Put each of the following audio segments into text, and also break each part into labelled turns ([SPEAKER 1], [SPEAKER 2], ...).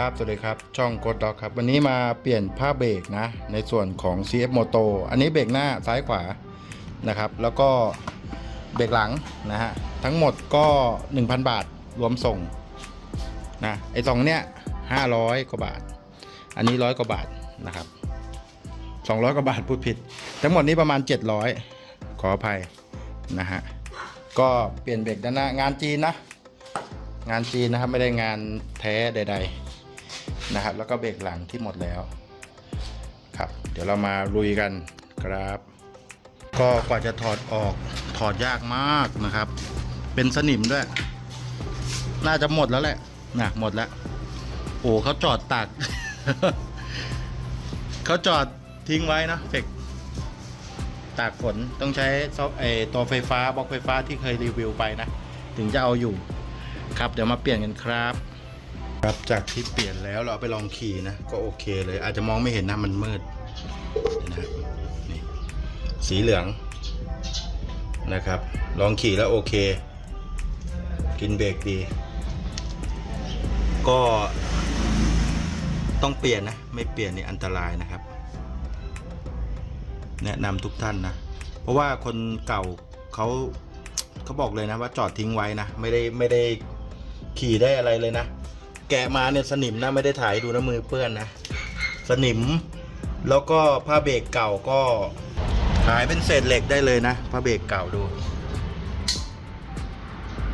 [SPEAKER 1] ครับ สวัสดีครับ ช่องกดด็อกครับ วันนี้มาเปลี่ยนผ้าเบรกนะ ในส่วนของ CF Moto อันนี้เบรกหน้าซ้ายขวานะครับ แล้วก็เบรกหลังนะฮะ ทั้งหมดก็ 1,000 บาทรวมส่งนะ ไอ้สองเนี้ย500 กว่าบาท อันนี้ร้อยกว่าบาทนะครับ 200 กว่าบาทพูดผิด ทั้งหมดนี้ประมาณ 700 ขออภัยนะฮะ ก็เปลี่ยนเบรกด้านหน้างานจีนนะ งานจีนนะครับไม่ได้งานแท้ใด ๆ นะครับ แล้วก็เบรกหลังที่หมดแล้วครับ เดี๋ยวเรามาลุยกันครับ ก็กว่าจะถอดออกถอดยากมากนะครับ เป็นสนิมด้วย น่าจะหมดแล้วแหละนะหมดแล้วโอ้เขาจอดตากเขาจอดทิ้งไว้นะเฟกตากฝนต้องใช้ซอฟไอตัวไฟฟ้าบล็อกไฟฟ้าที่เคยรีวิวไปนะ ถึงจะเอาอยู่ ครับเดี๋ยวมาเปลี่ยนกันครับ ครับจากที่เปลี่ยนแล้วเราไปลองขี่นะ ก็โอเคเลย อาจจะมองไม่เห็นนะมันมืดนะครับนี่สีเหลืองนะครับ ลองขี่แล้วโอเค กินเบรกดี ก็ต้องเปลี่ยนนะ ไม่เปลี่ยนนี่อันตรายนะครับ แนะนำทุกท่านนะ เพราะว่าคนเก่าเขาเขาบอกเลยนะว่าจอดทิ้งไว้นะ ไม่ได้ไม่ได้ขี่ได้อะไรเลยนะ แกะมาเนี่ยสนิมนะไม่ได้ถ่ายดูนะมือเปื้อนนะ สนิม แล้วก็ผ้าเบรกเก่าก็ขายเป็นเศษเหล็กได้เลยนะผ้าเบรกเก่าดู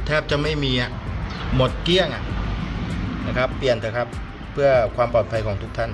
[SPEAKER 1] แทบจะไม่มีอะหมดเกลี้ยงอะนะครับ เปลี่ยนเถอะครับ เพื่อความปลอดภัยของทุกท่าน